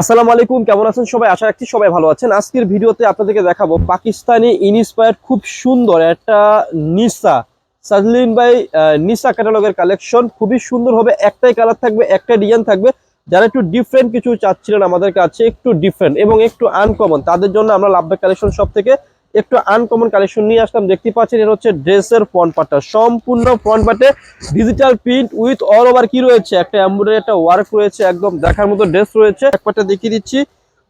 আসসালামু আলাইকুম, কেমন আছেন সবাই? আশা রাখছি সবাই ভালো আছেন। আজকের ভিডিওতে আপনাদেরকে দেখাবো পাকিস্তানি ইনস্পায়ার্ড খুব সুন্দর একটা নিসা সাজলিন বাই নিসা ক্যাটালগের কালেকশন খুবই সুন্দর হবে, একটাই কালার থাকবে একটাই ডিজাইন থাকবে। যারা একটু ডিফারেন্ট কিছু চাচ্ছিলেন আমাদের কাছে, একটু ডিফারেন্ট এবং একটু আনকমন তাদের জন্য আমরা লাভবাই কালেকশন সব থেকে একটু আনকমন কালেকশন নিয়ে আসলাম। দেখতে পাচ্ছেন এটা হচ্ছে ড্রেসের ফ্রন্ট পার্টটা সম্পূর্ণ ফ্রন্ট পার্টে digital print with all over কি রয়েছে? একটা এমব্রয়ডারি একটা ওয়ার্ক রয়েছে, একদম দেখার মতো ড্রেস রয়েছে। এক পার্টটা দেখিয়ে দিচ্ছি।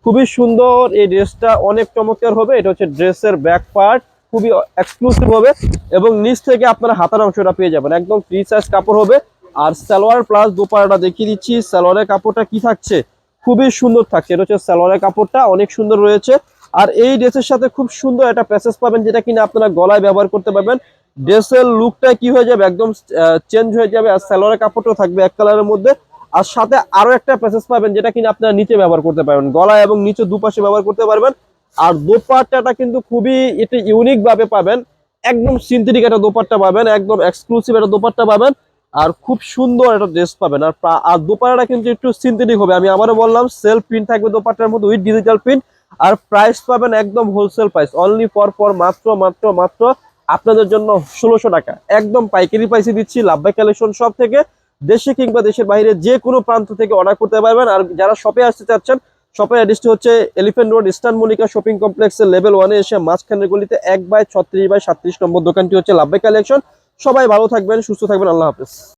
খুবই সুন্দর এই ড্রেসটা, অনেক চমৎকার হবে। এটা হচ্ছে ড্রেসের ব্যাক পার্ট খুবই এক্সক্লুসিভ হবে এবং নিচ থেকে আপনারা হাতার অংশটা পেয়ে যাবেন। একদম ফ্রি সাইজ কাপড় হবে। আর সালোয়ার প্লাস দোপাড়াটা দেখিয়ে দিচ্ছি। সালোয়ারের কাপড়টা কি থাকছে? খুবই সুন্দর থাকছে। এটা হচ্ছে সালোয়ারের কাপড়টা, অনেক সুন্দর রয়েছে। আর এই ড্রেসের সাথে খুব সুন্দর একটা প্যাসেজ পাবেন যেটা কিনা আপনারা গলায় ব্যবহার করতে পারবেন। ড্রেসের লুকটা কি হয়ে যাবে? একদম চেঞ্জ হয়ে যাবে আর সালোয়ারের কাপড়টাও থাকবে এক কালারের মধ্যে। আর সাথে আরও একটা প্যাসেজ পাবেন যেটা কিনা আপনারা নিচে ব্যবহার করতে পারবেন। গলায় এবং নিচে দুপাশে ব্যবহার করতে পারবেন। আর দোপাট্টাটা কিন্তু খুবই এটা ইউনিক ভাবে পাবেন। একদম সিনথেটিক একটা দোপাট্টা পাবেন, একদম এক্সক্লুসিভ একটা দোপাট্টা পাবেন। আর খুব সুন্দর একটা ড্রেস পাবেন। আর আর দোপাট্টাটা কিন্তু একটু সিনথেটিক হবে। আমি আবারও বললাম সেলফ প্রিন্ট থাকবে দোপাট্টার মধ্যে উইথ ডিজিটাল প্রিন্ট আর প্রাইস পাবেন একদম wholesale price only for for মাত্র মাত্র মাত্র আপনাদের জন্য ষোলোশো টাকা। একদম পাইকারি প্রাইসে দিচ্ছি লাভবাই কালেকশন সব থেকে, দেশে কিংবা দেশের বাইরে যে কোনো প্রান্ত থেকে অর্ডার করতে পারবেন। আর যারা শপে আসতে চাচ্ছেন শপের অ্যাড্রেসটি হচ্ছে elephant road eastern Monica shopping কমপ্লেক্সের লেভেল ওয়ানে এসে মাঝখানের গলিতে এক বাই ছত্রিশ বাই সাত্রিশ নম্বর দোকানটি হচ্ছে লাভবাই কালেকশন সবাই ভালো থাকবেন, সুস্থ থাকবেন, আল্লাহ হাফেজ।